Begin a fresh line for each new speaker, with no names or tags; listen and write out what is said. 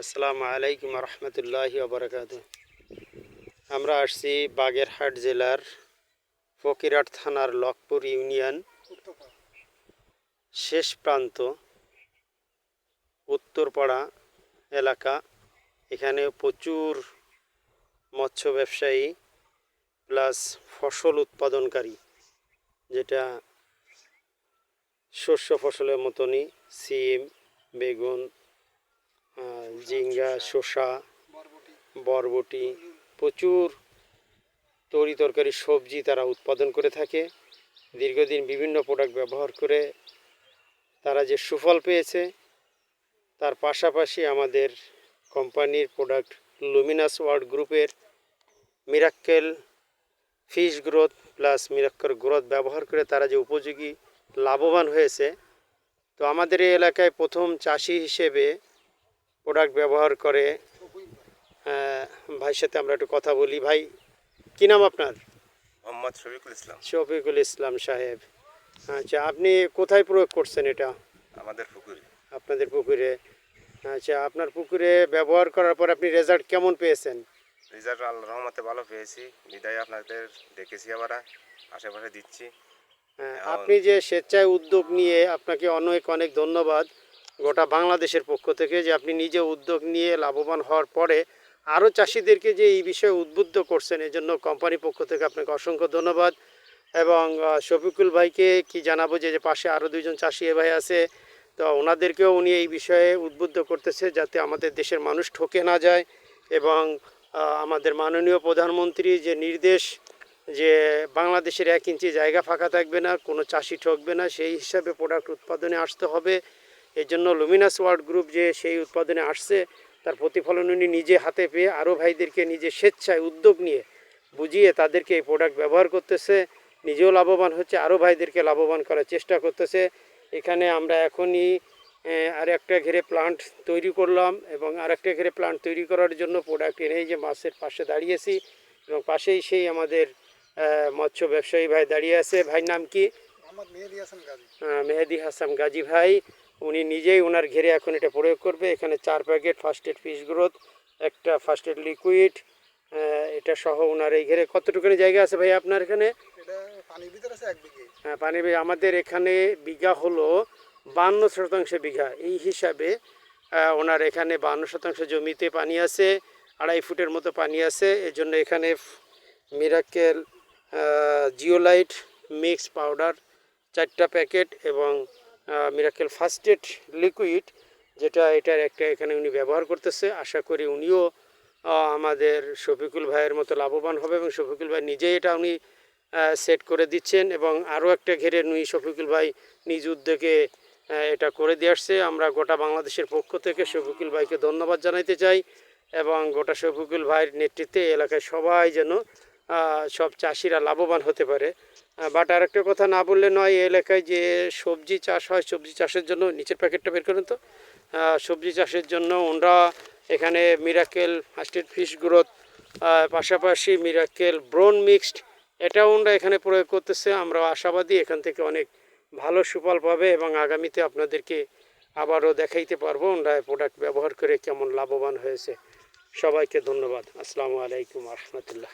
আসসালামু আলাইকুম রহমতুল্লাহ বরকাত আমরা আসছি বাগেরহাট জেলার ফকিরহাট থানার লকপুর ইউনিয়ন শেষ প্রান্ত, উত্তরপাড়া এলাকা। এখানে প্রচুর মৎস্য ব্যবসায়ী প্লাস ফসল উৎপাদনকারী, যেটা শস্য ফসলের মতনই, সিম, বেগুন ঝিঙ্গা শসা, বরবটি, প্রচুর তরি তরকারি সবজি তারা উৎপাদন করে থাকে। দীর্ঘদিন বিভিন্ন প্রোডাক্ট ব্যবহার করে তারা যে সুফল পেয়েছে, তার পাশাপাশি আমাদের কোম্পানির প্রোডাক্ট লুমিনাস ওয়ার্ল্ড গ্রুপের Miracle fish growth plus Miracle growth ব্যবহার করে তারা যে উপযোগী, লাভবান হয়েছে। তো আমাদের এই এলাকায় প্রথম চাষি হিসেবে প্রোডাক্ট ব্যবহার করে ভাইয়ের সাথে আমরা একটু কথা বলি। ভাই কী নাম আপনার?
মোহাম্মদ শফিকুল ইসলাম।
শফিকুল ইসলাম সাহেব। আচ্ছা আপনি কোথায় প্রয়োগ করছেন এটা?
আমাদের পুকুরি।
আপনাদের পুকুরে। আচ্ছা আপনার পুকুরে ব্যবহার করার পর আপনি রেজাল্ট কেমন পেয়েছেন?
রেজাল্ট আল্লাহ রহমতে ভালো পেয়েছি। বিদায় আপনাদের ডেকেছি আবার আশেপাশে দিচ্ছি।
হ্যাঁ, আপনি যে স্বেচ্ছায় উদ্যোগ নিয়ে আপনাকে অনেক অনেক ধন্যবাদ। গোটা বাংলাদেশের পক্ষ থেকে যে আপনি নিজে উদ্যোগ নিয়ে লাভবান হওয়ার পরে আরও চাষিদেরকে যে এই বিষয়ে উদ্বুদ্ধ করছেন, এজন্য কোম্পানির পক্ষ থেকে আপনাকে অসংখ্য ধন্যবাদ। এবং শফিকুল ভাইকে কি জানাব যে পাশে আরও দুইজন চাষি ভাই আছে, তো ওনাদেরকেও উনি এই বিষয়ে উদ্বুদ্ধ করতেছে যাতে আমাদের দেশের মানুষ ঠকে না যায়। এবং আমাদের মাননীয় প্রধানমন্ত্রী যে নির্দেশ যে বাংলাদেশের এক ইঞ্চি জায়গা ফাঁকা থাকবে না, কোনো চাষি ঠকবে না, সেই হিসাবে প্রোডাক্ট উৎপাদনে আসতে হবে। এই জন্য লুমিনাস ওয়ার্ল্ড গ্রুপ যে সেই উৎপাদনে আসছে তার প্রতিফলন উনি নিজে হাতে পেয়ে আরও ভাইদেরকে নিজে স্বেচ্ছায় উদ্যোগ নিয়ে বুঝিয়ে তাদেরকে এই প্রোডাক্ট ব্যবহার করতেছে। নিজেও লাভবান হচ্ছে আরও ভাইদেরকে লাভবান করার চেষ্টা করতেছে। এখানে আমরা এখনই আর একটা ঘেরে প্লান্ট তৈরি করলাম এবং আর একটা ঘেরে প্লান্ট তৈরি করার জন্য প্রোডাক্ট এনেই যে মাছের পাশে দাঁড়িয়েছি এবং পাশেই সেই আমাদের মৎস্য ব্যবসায়ী ভাই দাঁড়িয়ে আছে। ভাই নাম কি?
মেহেদি হাসান গাজী।
মেহেদি হাসান গাজী ভাই। উনি নিজেই ওনার ঘেরে এখন এটা প্রয়োগ করবে। এখানে চার packet first aid fish growth একটা ফার্স্ট এড লিকুইড এটা সহ ওনার এই ঘেরে। কতটুকুনি জায়গা আছে ভাই আপনার এখানে? হ্যাঁ, পানি আমাদের এখানে বিঘা হলো বান্ন শতাংশ বিঘা। এই হিসাবে ওনার এখানে বান্ন শতাংশ জমিতে পানি আছে আড়াই ফুটের মতো পানি আছে। এজন্য এখানে মিরাকেল জিওলাইট মিক্স পাউডার চারটা প্যাকেট এবং মিরাকেল ফার্স্ট এড লিকুইড যেটা এটার একটা এখানে উনি ব্যবহার করতেছে। আশা করি উনিও আমাদের শফিকুল ভাইয়ের মতো লাভবান হবে এবং শফিকুল ভাই নিজেই এটা উনি সেট করে দিচ্ছেন এবং আরও একটা ঘেরে নুই শফিকুল ভাই নিজ উদ্যোগে এটা করে দিয়ে আসছে। আমরা গোটা বাংলাদেশের পক্ষ থেকে শফিকুল ভাইকে ধন্যবাদ জানাইতে চাই এবং গোটা শফিকুল ভাইয়ের নেতৃত্বে এলাকায় সবাই যেন সব চাষিরা লাভবান হতে পারে। বাট আর একটা কথা না বললে নয়, এই এলাকায় যে সবজি চাষ হয়, সবজি চাষের জন্য নিচের প্যাকেটটা বের করেন তো। সবজি চাষের জন্য ওনরা এখানে Miracle first aid fish growth পাশাপাশি মিরাকেল ব্রোন মিক্সড এটাও ওনরা এখানে প্রয়োগ করতেছে। আমরা আশাবাদী এখান থেকে অনেক ভালো সুফল পাবে এবং আগামীতে আপনাদেরকে আবারও দেখাইতে পারব ওনরা প্রোডাক্ট ব্যবহার করে কেমন লাভবান হয়েছে। সবাইকে ধন্যবাদ। আসসালামু আলাইকুম রহমতুল্লাহ।